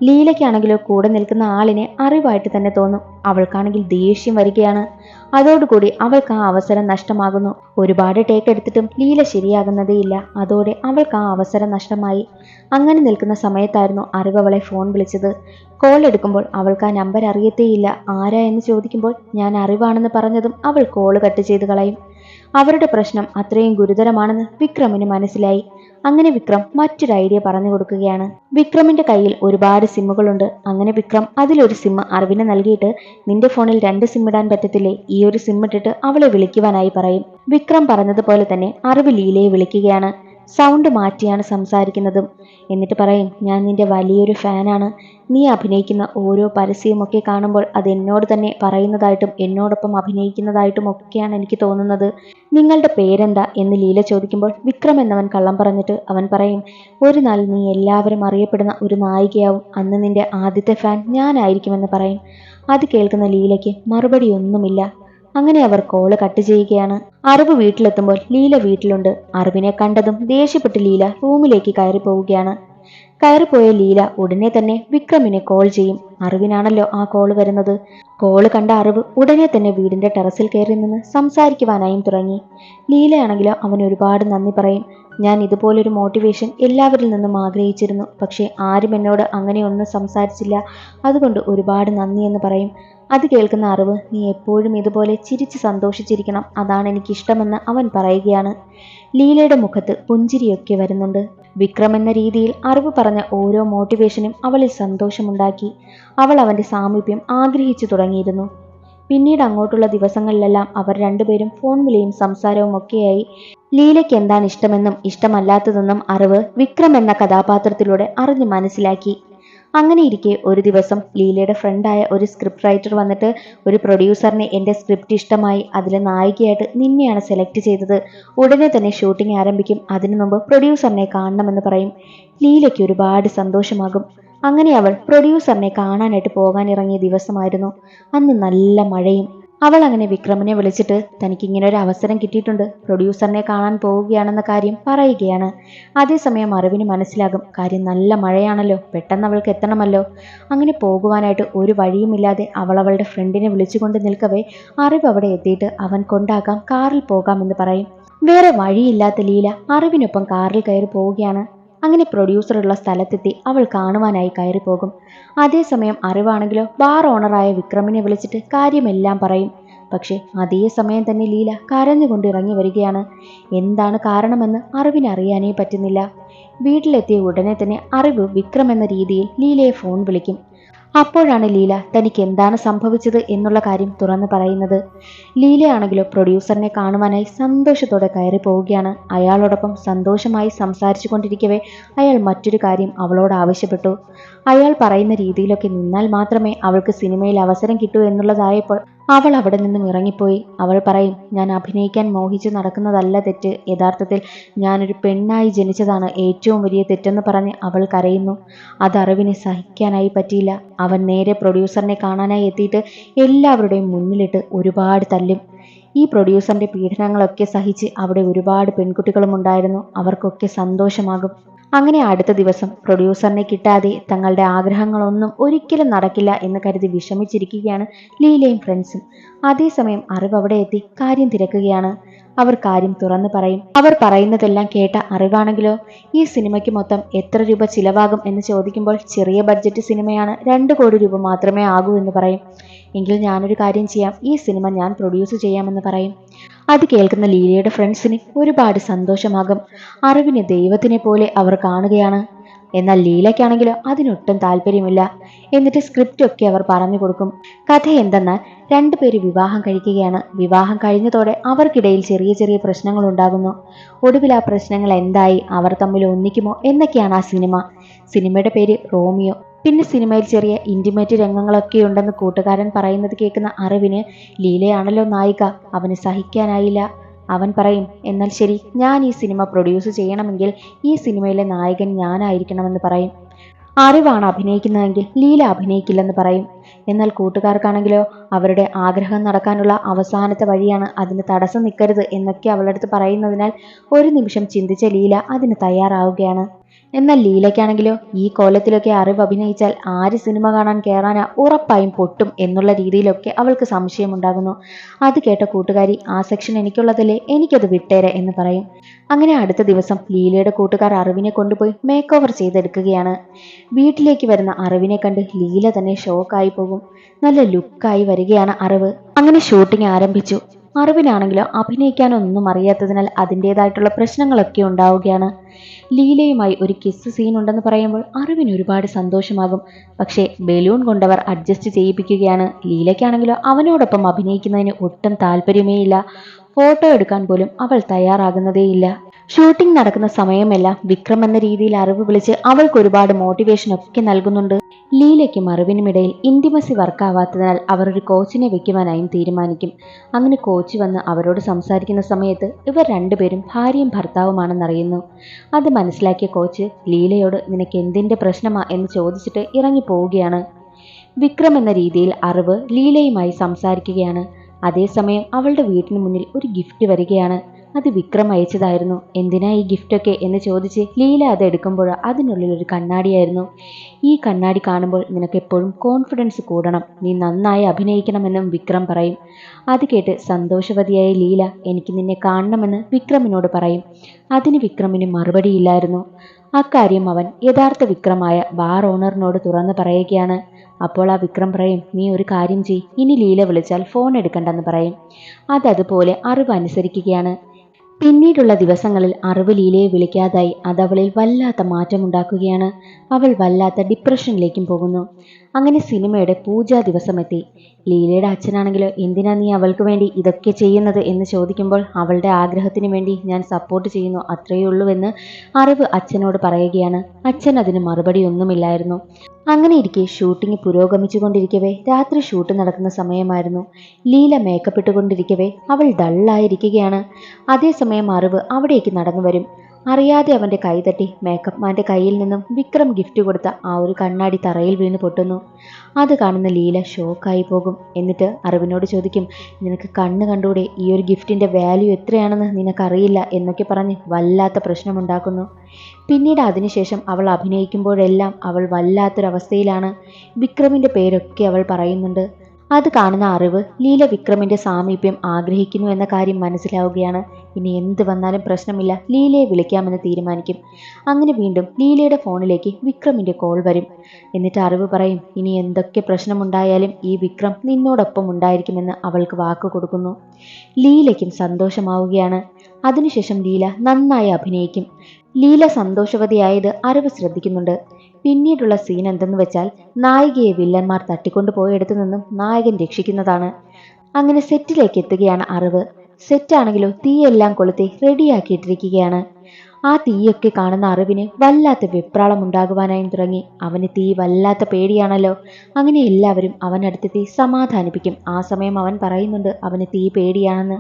ലീലയ്ക്കാണെങ്കിലോ കൂടെ നിൽക്കുന്ന ആളിനെ അറിവായിട്ട് തന്നെ തോന്നും. അവൾക്കാണെങ്കിൽ ദേഷ്യം വരികയാണ്. അതോടുകൂടി അവൾക്ക് ആ അവസരം നഷ്ടമാകുന്നു. ഒരുപാട് ടേക്ക് എടുത്തിട്ടും ലീല ശരിയാകുന്നതേയില്ല അതോടെ അവൾക്ക് ആ അവസരം നഷ്ടമായി. അങ്ങനെ നിൽക്കുന്ന സമയത്തായിരുന്നു അറിവ് അവളെ ഫോൺ വിളിച്ചത്. കോൾ എടുക്കുമ്പോൾ അവൾക്ക് ആ നമ്പർ അറിയത്തേയില്ല. ആരാ? എന്ന് ചോദിക്കുമ്പോൾ ഞാൻ അറിവാണെന്ന് പറഞ്ഞതും അവൾ കോൾ കട്ട് ചെയ്ത് കളയും. അവരുടെ പ്രശ്നം അത്രയും ഗുരുതരമാണെന്ന് വിക്രമിന് മനസ്സിലായി. അങ്ങനെ വിക്രം മറ്റൊരു ഐഡിയ പറഞ്ഞു കൊടുക്കുകയാണ്. വിക്രമിന്റെ കയ്യിൽ ഒരുപാട് സിമ്മുകളുണ്ട്. അങ്ങനെ വിക്രം അതിലൊരു സിം അറിവിന് നൽകിയിട്ട് നിന്റെ ഫോണിൽ രണ്ട് സിം ഇടാൻ പറ്റത്തില്ലേ? ഈ ഒരു സിം ഇട്ടിട്ട് അവളെ വിളിക്കുവാനായി പറയും. വിക്രം പറഞ്ഞതുപോലെ തന്നെ അറിവ് ലീലയെ വിളിക്കുകയാണ്. സൗണ്ട് മാറ്റിയാണ് സംസാരിക്കുന്നതും. എന്നിട്ട് പറയും ഞാൻ നിന്റെ വലിയൊരു ഫാനാണ് നീ അഭിനയിക്കുന്ന ഓരോ പരസ്യവുമൊക്കെ കാണുമ്പോൾ അത് എന്നോട് തന്നെ പറയുന്നതായിട്ടും എന്നോടൊപ്പം അഭിനയിക്കുന്നതായിട്ടും ഒക്കെയാണ് എനിക്ക് തോന്നുന്നത്. നിങ്ങളുടെ പേരെന്താ? എന്ന് ലീല ചോദിക്കുമ്പോൾ വിക്രം എന്നവൻ കള്ളം പറഞ്ഞിട്ട് അവൻ പറയും ഒരു നാൾ നീ എല്ലാവരും അറിയപ്പെടുന്ന ഒരു നായികയാവും. അന്ന് നിന്റെ ആദ്യത്തെ ഫാൻ ഞാനായിരിക്കുമെന്ന് പറയും. അത് കേൾക്കുന്ന ലീലയ്ക്ക് മറുപടി ഒന്നുമില്ല. അങ്ങനെ അവർ കോൾ കട്ട് ചെയ്യുകയാണ്. അറിവ് വീട്ടിലെത്തുമ്പോൾ ലീല വീട്ടിലുണ്ട്. അറിവിനെ കണ്ടതും ദേഷ്യപ്പെട്ട് ലീല റൂമിലേക്ക് കയറി പോവുകയാണ് കയറിപ്പോയ ലീല ഉടനെ തന്നെ വിക്രമിനെ കോൾ ചെയ്യും. അറിവിനാണല്ലോ ആ കോൾ വരുന്നത്. കോൾ കണ്ട അറിവ് ഉടനെ തന്നെ വീടിന്റെ ടെറസിൽ കയറി നിന്ന് സംസാരിക്കുവാനായും തുടങ്ങി. ലീലയാണെങ്കിലോ അവൻ ഒരുപാട് നന്ദി പറയും. ഞാൻ ഇതുപോലൊരു മോട്ടിവേഷൻ എല്ലാവരിൽ നിന്നും ആഗ്രഹിച്ചിരുന്നു. പക്ഷേ ആരും എന്നോട് അങ്ങനെയൊന്നും സംസാരിച്ചില്ല. അതുകൊണ്ട് ഒരുപാട് നന്ദി എന്ന് പറയും. അത് കേൾക്കുന്ന അറിവ് നീ എപ്പോഴും ഇതുപോലെ ചിരിച്ച് സന്തോഷിച്ചിരിക്കണം. അതാണ് എനിക്കിഷ്ടമെന്ന് അവൻ പറയുകയാണ്. ലീലയുടെ മുഖത്ത് പുഞ്ചിരിയൊക്കെ വരുന്നുണ്ട്. വിക്രം എന്ന രീതിയിൽ അറിവ് പറഞ്ഞ ഓരോ മോട്ടിവേഷനും അവളിൽ സന്തോഷമുണ്ടാക്കി. അവൾ അവന്റെ സാമീപ്യം ആഗ്രഹിച്ചു തുടങ്ങിയിരുന്നു. പിന്നീട് അങ്ങോട്ടുള്ള ദിവസങ്ങളിലെല്ലാം അവർ രണ്ടുപേരും ഫോൺ വിളിയും സംസാരവും ഒക്കെയായി. ലീലയ്ക്ക് എന്താണ് ഇഷ്ടമെന്നും ഇഷ്ടമല്ലാത്തതെന്നും അറിവ് വിക്രം എന്ന കഥാപാത്രത്തിലൂടെ അറിഞ്ഞ് മനസ്സിലാക്കി. അങ്ങനെ ഇരിക്കെ ഒരു ദിവസം ലീലയുടെ ഫ്രണ്ടായ ഒരു സ്ക്രിപ്റ്റ് റൈറ്റർ വന്നിട്ട് ഒരു പ്രൊഡ്യൂസറിനെ എന്റെ സ്ക്രിപ്റ്റ് ഇഷ്ടമായി അതിലെ നായികയായിട്ട് നിന്നെയാണ് സെലക്ട് ചെയ്തത്. ഉടനെ തന്നെ ഷൂട്ടിംഗ് ആരംഭിക്കും. അതിനു മുമ്പ് പ്രൊഡ്യൂസറിനെ കാണണമെന്ന് പറയും. ലീലയ്ക്ക് ഒരുപാട് സന്തോഷമാകും. അങ്ങനെ അവൾ പ്രൊഡ്യൂസറിനെ കാണാനായിട്ട് പോകാനിറങ്ങിയ ദിവസമായിരുന്നു. അന്ന് നല്ല മഴയും അവൾ അങ്ങനെ വിക്രമിനെ വിളിച്ചിട്ട് തനിക്ക് ഇങ്ങനെ ഒരു അവസരം കിട്ടിയിട്ടുണ്ട്. പ്രൊഡ്യൂസറിനെ കാണാൻ പോവുകയാണെന്ന കാര്യം പറയുകയാണ്. അതേസമയം അറിവിന് മനസ്സിലാകും കാര്യം നല്ല മഴയാണല്ലോ പെട്ടെന്ന് അവൾക്ക് എത്തണമല്ലോ. അങ്ങനെ പോകുവാനായിട്ട് ഒരു വഴിയുമില്ലാതെ അവൾ അവളുടെ ഫ്രണ്ടിനെ വിളിച്ചുകൊണ്ട് നിൽക്കവേ അറിവ് അവിടെ എത്തിയിട്ട് അവൻ കൊണ്ടാക്കാം കാറിൽ പോകാമെന്ന് പറയും. വേറെ വഴിയില്ലാത്ത ലീല അറിവിനൊപ്പം കാറിൽ കയറി പോവുകയാണ്. അങ്ങനെ പ്രൊഡ്യൂസറുള്ള സ്ഥലത്തെത്തി അവൾ കാണുവാനായി കയറിപ്പോകും. അതേസമയം അറിവാണെങ്കിലോ ബാർ ഓണറായ വിക്രമിനെ വിളിച്ചിട്ട് കാര്യമെല്ലാം പറയും. പക്ഷേ അതേസമയം തന്നെ ലീല കരഞ്ഞുകൊണ്ട് ഇറങ്ങി വരികയാണ്. എന്താണ് കാരണമെന്ന് അറിവിന് അറിയാനേ പറ്റുന്നില്ല. വീട്ടിലെത്തിയ ഉടനെ തന്നെ അറിവ് വിക്രം എന്ന രീതിയിൽ ലീലയെ ഫോൺ വിളിക്കും. അപ്പോഴാണ് ലീല തനിക്ക് എന്താണ് സംഭവിച്ചത് എന്നുള്ള കാര്യം തുറന്നു പറയുന്നത്. ലീലയാണെങ്കിലോ പ്രൊഡ്യൂസറിനെ കാണുവാനായി സന്തോഷത്തോടെ കയറി പോവുകയാണ്. അയാളോടൊപ്പം സന്തോഷമായി സംസാരിച്ചു കൊണ്ടിരിക്കവേ അയാൾ മറ്റൊരു കാര്യം അവളോട് ആവശ്യപ്പെട്ടു. അയാൾ പറയുന്ന രീതിയിലൊക്കെ നിന്നാൽ മാത്രമേ അവൾക്ക് സിനിമയിൽ അവസരം കിട്ടൂ എന്നുള്ളതായപ്പോൾ അവൾ അവിടെ നിന്നും ഇറങ്ങിപ്പോയി. അവൾ പറയും ഞാൻ അഭിനയിക്കാൻ മോഹിച്ച് നടക്കുന്നതല്ല തെറ്റ്. യഥാർത്ഥത്തിൽ ഞാനൊരു പെണ്ണായി ജനിച്ചതാണ് ഏറ്റവും വലിയ തെറ്റെന്ന് പറഞ്ഞ് അവൾ കരയുന്നു. അത് അറിവിനെ സഹിക്കാനായി പറ്റിയില്ല. അവൻ നേരെ പ്രൊഡ്യൂസറിനെ കാണാനായി എത്തിയിട്ട് എല്ലാവരുടെയും മുന്നിലിട്ട് ഒരുപാട് തല്ലും. ഈ പ്രൊഡ്യൂസറിന്റെ പീഡനങ്ങളൊക്കെ സഹിച്ച് അവിടെ ഒരുപാട് പെൺകുട്ടികളും ഉണ്ടായിരുന്നു അവർക്കൊക്കെ സന്തോഷമാകും. അങ്ങനെ അടുത്ത ദിവസം പ്രൊഡ്യൂസറിനെ കിട്ടാതെ തങ്ങളുടെ ആഗ്രഹങ്ങളൊന്നും ഒരിക്കലും നടക്കില്ല എന്ന് കരുതി വിഷമിച്ചിരിക്കുകയാണ് ലീലയും ഫ്രണ്ട്സും. അതേസമയം അറിവ് അവിടെ എത്തി കാര്യം തിരക്കുകയാണ്. അവർ കാര്യം തുറന്നു പറയും. അവർ പറയുന്നതെല്ലാം കേട്ട അറിവാണെങ്കിലോ? ഈ സിനിമയ്ക്ക് മൊത്തം എത്ര രൂപ ചിലവാകും എന്ന് ചോദിക്കുമ്പോൾ ചെറിയ ബഡ്ജറ്റ് സിനിമയാണ്. രണ്ട് കോടി രൂപ മാത്രമേ ആകൂ എന്ന് പറയും. എങ്കിൽ ഞാനൊരു കാര്യം ചെയ്യാം. ഈ സിനിമ ഞാൻ പ്രൊഡ്യൂസ് ചെയ്യാമെന്ന് പറയും. അത് കേൾക്കുന്ന ലീലയുടെ ഫ്രണ്ട്സിന് ഒരുപാട് സന്തോഷമാകും. അറിവിനെ ദൈവത്തിനെ പോലെ അവർ കാണുകയാണ്. എന്നാൽ ലീലയ്ക്കാണെങ്കിലോ അതിനൊട്ടും താല്പര്യമില്ല. എന്നിട്ട് സ്ക്രിപ്റ്റ് ഒക്കെ അവർ പറഞ്ഞു കൊടുക്കും. കഥ എന്തെന്നാൽ രണ്ടുപേര് വിവാഹം കഴിക്കുകയാണ്. വിവാഹം കഴിഞ്ഞതോടെ അവർക്കിടയിൽ ചെറിയ ചെറിയ പ്രശ്നങ്ങൾ ഉണ്ടാകുന്നു. ഒടുവിൽ ആ പ്രശ്നങ്ങൾ എന്തായി? അവർ തമ്മിൽ ഒന്നിക്കുമോ? എന്നൊക്കെയാണ് ആ സിനിമ. സിനിമയുടെ പേര് റോമിയോ. പിന്നെ സിനിമയിൽ ചെറിയ ഇന്റിമേറ്റ് രംഗങ്ങളൊക്കെ ഉണ്ടെന്ന് കൂട്ടുകാരൻ പറയുന്നത് കേൾക്കുന്ന അറിവിന് ലീലയാണല്ലോ നായിക. അവന് സഹിക്കാനായില്ല. അവൻ പറയും എന്നാൽ ശരി ഞാൻ ഈ സിനിമ പ്രൊഡ്യൂസ് ചെയ്യണമെങ്കിൽ ഈ സിനിമയിലെ നായകൻ ഞാനായിരിക്കണമെന്ന് പറയും. അറിവാണ് അഭിനയിക്കുന്നതെങ്കിൽ ലീല അഭിനയിക്കില്ലെന്ന് പറയും. എന്നാൽ കൂട്ടുകാർക്കാണെങ്കിലോ അവരുടെ ആഗ്രഹം നടക്കാനുള്ള അവസാനത്തെ വഴിയാണ് അതിന് തടസ്സം നിൽക്കരുത് എന്നൊക്കെ അവളടുത്ത് പറയുന്നതിനാൽ ഒരു നിമിഷം ചിന്തിച്ച ലീല അതിന് തയ്യാറാവുകയാണ്. എന്നാൽ ലീലയ്ക്കാണെങ്കിലോ ഈ കോലത്തിലൊക്കെ അറിവ് അഭിനയിച്ചാൽ ആര് സിനിമ കാണാൻ കയറാനാ ഉറപ്പായും പൊട്ടും എന്നുള്ള രീതിയിലൊക്കെ അവൾക്ക് സംശയമുണ്ടാകുന്നു. അത് കേട്ട കൂട്ടുകാരി ആ സെക്ഷൻ എനിക്കുള്ളതല്ലേ എനിക്കത് വിട്ടേരെ എന്ന് പറയും. അങ്ങനെ അടുത്ത ദിവസം ലീലയുടെ കൂട്ടുകാർ അറിവിനെ കൊണ്ടുപോയി മേക്ക് ഓവർ ചെയ്തെടുക്കുകയാണ്. വീട്ടിലേക്ക് വരുന്ന അറിവിനെ കണ്ട് ലീല തന്നെ ഷോക്കായി പോകും. നല്ല ലുക്കായി വരികയാണ് അറിവ്. അങ്ങനെ ഷൂട്ടിംഗ് ആരംഭിച്ചു. അറിവിനാണെങ്കിലോ അഭിനയിക്കാനൊന്നും അറിയാത്തതിനാൽ അതിന്റെതായിട്ടുള്ള പ്രശ്നങ്ങളൊക്കെ ഉണ്ടാവുകയാണ്. ലീലയുമായി ഒരു കിസ് സീൻ ഉണ്ടെന്ന് പറയുമ്പോൾ അറിവിന് ഒരുപാട് സന്തോഷമാകും. പക്ഷേ ബലൂൺ കൊണ്ടവർ അഡ്ജസ്റ്റ് ചെയ്യിപ്പിക്കുകയാണ്. ലീലയ്ക്കാണെങ്കിലോ അവനോടൊപ്പം അഭിനയിക്കുന്നതിന് ഒട്ടും താല്പര്യമേയില്ല. ഫോട്ടോ എടുക്കാൻ പോലും അവൾ തയ്യാറാകുന്നതേയില്ല. ഷൂട്ടിംഗ് നടക്കുന്ന സമയമെല്ലാം വിക്രം എന്ന രീതിയിൽ അറിവ് വിളിച്ച് അവൾക്ക് ഒരുപാട് മോട്ടിവേഷൻ ഒക്കെ നൽകുന്നുണ്ട്. ലീലയ്ക്കും അറിവിനുമിടയിൽ ഇന്റിമസി വർക്കാവാത്തതിനാൽ അവർ ഒരു കോച്ചിനെ വെക്കുവാനായും തീരുമാനിക്കും. അങ്ങനെ കോച്ച് വന്ന് അവരോട് സംസാരിക്കുന്ന സമയത്ത് ഇവർ രണ്ടുപേരും ഭാര്യയും ഭർത്താവുമാണെന്നറിയുന്നു അത് മനസ്സിലാക്കിയ കോച്ച് ലീലയോട് നിനക്ക് എന്തിന്റെ പ്രശ്നമാ എന്ന് ചോദിച്ചിട്ട് ഇറങ്ങി പോവുകയാണ്. വിക്രം എന്ന രീതിയിൽ അറിവ് ലീലയുമായി സംസാരിക്കുകയാണ്. അതേസമയം അവളുടെ വീട്ടിന് മുന്നിൽ ഒരു ഗിഫ്റ്റ് വരികയാണ്. അത് വിക്രം അയച്ചതായിരുന്നു. എന്തിനാ ഈ ഗിഫ്റ്റ് ഒക്കെ? എന്ന് ചോദിച്ച് ലീല അത് എടുക്കുമ്പോൾ അതിനുള്ളിൽ ഒരു കണ്ണാടിയായിരുന്നു. ഈ കണ്ണാടി കാണുമ്പോൾ നിനക്ക് എപ്പോഴും കോൺഫിഡൻസ് കൂടണം. നീ നന്നായി അഭിനയിക്കണമെന്നും വിക്രം പറയും. അത് കേട്ട് സന്തോഷവതിയായ ലീല എനിക്ക് നിന്നെ കാണണമെന്ന് വിക്രമിനോട് പറയും. അതിന് വിക്രമിന് മറുപടിയില്ലായിരുന്നു അക്കാര്യം അവൻ യഥാർത്ഥ വിക്രമായ ബാർ ഓണറിനോട് തുറന്നു പറയുകയാണ്. അപ്പോൾ ആ വിക്രം പറയും നീ ഒരു കാര്യം ചെയ് ഇനി ലീല വിളിച്ചാൽ ഫോൺ എടുക്കണ്ടെന്ന് പറയും. അതതുപോലെ അറിവ് അനുസരിക്കുകയാണ്. പിന്നീടുള്ള ദിവസങ്ങളിൽ അറിവ് ലീലയെ വിളിക്കാതായി അതവളിൽ വല്ലാത്ത മാറ്റമുണ്ടാക്കുകയാണ്. അവൾ വല്ലാത്ത ഡിപ്രഷനിലേക്കും പോകുന്നു. അങ്ങനെ സിനിമയുടെ പൂജാ ദിവസമെത്തി. ലീലയുടെ അച്ഛനാണെങ്കിലോ എന്തിനാ നീ അവൾക്ക് വേണ്ടി ഇതൊക്കെ ചെയ്യുന്നത് എന്ന് ചോദിക്കുമ്പോൾ അവളുടെ ആഗ്രഹത്തിന് വേണ്ടി ഞാൻ സപ്പോർട്ട് ചെയ്യുന്നു അത്രയേ ഉള്ളൂവെന്ന് അറിവ് അച്ഛനോട് പറയുകയാണ്. അച്ഛൻ അതിന് മറുപടി ഒന്നുമില്ലായിരുന്നു. അങ്ങനെ ഇരിക്കെ ഷൂട്ടിംഗ് പുരോഗമിച്ചുകൊണ്ടിരിക്കവേ രാത്രി ഷൂട്ട് നടക്കുന്ന സമയമായിരുന്നു. ലീല മേക്കപ്പ് ഇട്ടുകൊണ്ടിരിക്കവേ അവൾ ഡള്ളായിരിക്കുകയാണ് അതേസമയം അറിവ് അവിടേക്ക് നടന്നു വരും അറിയാതെ അവന്റെ കൈതട്ടി മേക്കപ്പ് മാന്റെ കയ്യിൽ നിന്നും വിക്രം ഗിഫ്റ്റ് കൊടുത്ത ആ ഒരു കണ്ണാടി തറയിൽ വീണ് പൊട്ടുന്നു. അത് കാണുന്ന ലീല ഷോക്കായി പോകും. എന്നിട്ട് അറിവിനോട് ചോദിക്കും നിനക്ക് കണ്ണ് കണ്ടൂടെ ഈ ഒരു ഗിഫ്റ്റിന്റെ വാല്യൂ എത്രയാണെന്ന് നിനക്കറിയില്ല? എന്നൊക്കെ പറഞ്ഞ് വല്ലാത്ത പ്രശ്നമുണ്ടാക്കുന്നു പിന്നീട് അതിനുശേഷം അവൾ അഭിനയിക്കുമ്പോഴെല്ലാം അവൾ വല്ലാത്തൊരവസ്ഥയിലാണ്. വിക്രമിന്റെ പേരൊക്കെ അവൾ പറയുന്നുണ്ട്. അത് കാണുന്ന അറിവ് ലീല വിക്രമിന്റെ സാമീപ്യം ആഗ്രഹിക്കുന്നു എന്ന കാര്യം മനസ്സിലാവുകയാണ്. ഇനി എന്ത് വന്നാലും പ്രശ്നമില്ല. ലീലയെ വിളിക്കാമെന്ന് തീരുമാനിക്കും. അങ്ങനെ വീണ്ടും ലീലയുടെ ഫോണിലേക്ക് വിക്രമിന്റെ കോൾ വരും. എന്നിട്ട് അറിവ് പറയും ഇനി എന്തൊക്കെ പ്രശ്നമുണ്ടായാലും ഈ വിക്രം നിന്നോടൊപ്പം ഉണ്ടായിരിക്കുമെന്ന് അവൾക്ക് വാക്ക് കൊടുക്കുന്നു. ലീലയ്ക്കും സന്തോഷമാവുകയാണ്. അതിനുശേഷം ലീല നന്നായി അഭിനയിക്കും. ലീല സന്തോഷവതിയായത് അറിവ് ശ്രദ്ധിക്കുന്നുണ്ട്. പിന്നീടുള്ള സീൻ എന്തെന്ന് വെച്ചാൽ നായികയെ വില്ലന്മാർ തട്ടിക്കൊണ്ടു പോയെടുത്തു നിന്നും നായകൻ രക്ഷിക്കുന്നതാണ്. അങ്ങനെ സെറ്റിലേക്ക് എത്തുകയാണ് അറിവ്. സെറ്റാണെങ്കിലോ തീയെല്ലാം കൊളുത്തി റെഡിയാക്കിയിട്ടിരിക്കുകയാണ്. ആ തീയൊക്കെ കാണുന്ന അറിവിന് വല്ലാത്ത വെപ്രാളം ഉണ്ടാകുവാനായും തുടങ്ങി. അവന് തീ വല്ലാത്ത പേടിയാണല്ലോ. അങ്ങനെ എല്ലാവരും അവനടുത്തെത്തി സമാധാനിപ്പിക്കും. ആ സമയം അവൻ പറയുന്നുണ്ട് അവന് തീ പേടിയാണെന്ന്.